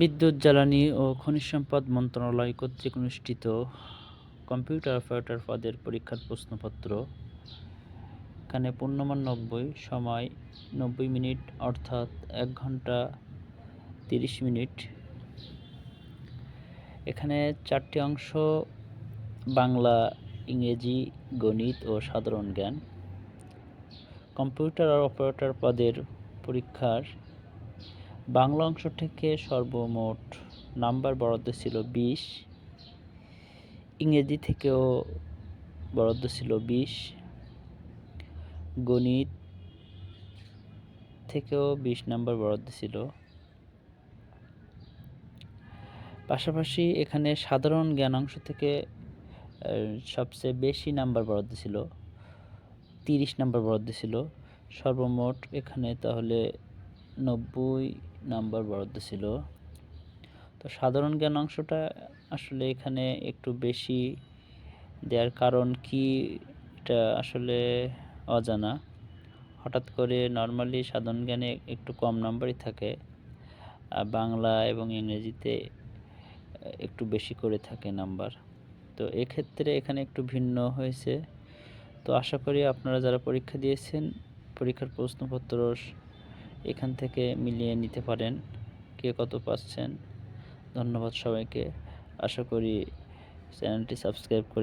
বিদ্যুৎ, জ্বালানি ও খনিজ সম্পদ মন্ত্রণালয় কর্তৃক অনুষ্ঠিত কম্পিউটার অপারেটর পদের পরীক্ষার প্রশ্নপত্র। এখানে পূর্ণমান নব্বই, সময় নব্বই মিনিট, অর্থাৎ এক ঘণ্টা তিরিশ মিনিট। এখানে চারটি অংশ, বাংলা, ইংরেজি, গণিত ও সাধারণ জ্ঞান। কম্পিউটার অপারেটর পদের পরীক্ষার বাংলা অংশ থেকে সর্বমোট নাম্বার বরাদ্দ ছিল বিশ, ইংরেজি থেকেও বরাদ্দ ছিল বিশ, গণিত থেকেও বিশ নাম্বার বরাদ্দ ছিল। পাশাপাশি এখানে সাধারণ জ্ঞান অংশ থেকে সবচেয়ে বেশি নাম্বার বরাদ্দ ছিল, তিরিশ নাম্বার বরাদ্দ ছিল। সর্বমোট এখানে তাহলে নব্বই নাম্বার বরাদ্দ ছিল। তো সাধারণ জ্ঞান অংশটা আসলে এখানে একটু বেশি দেওয়ার কারণ কি, এটা আসলে অজানা। হঠাৎ করে নর্মালি সাধারণ জ্ঞানে একটু কম নাম্বারই থাকে বাংলা এবং ইংরেজিতে একটু বেশি করে থাকে নাম্বার। তো এক্ষেত্রে এখানে একটু ভিন্ন হয়েছে। তো আশা করি আপনারা যারা পরীক্ষা দিয়েছেন, পরীক্ষার প্রশ্নপত্র এখান থেকে মিলিয়ে নিতে পারেন। কে কত পাচ্ছেন? ধন্যবাদ সবাইকে। আশা করি চ্যানেলটি সাবস্ক্রাইব করে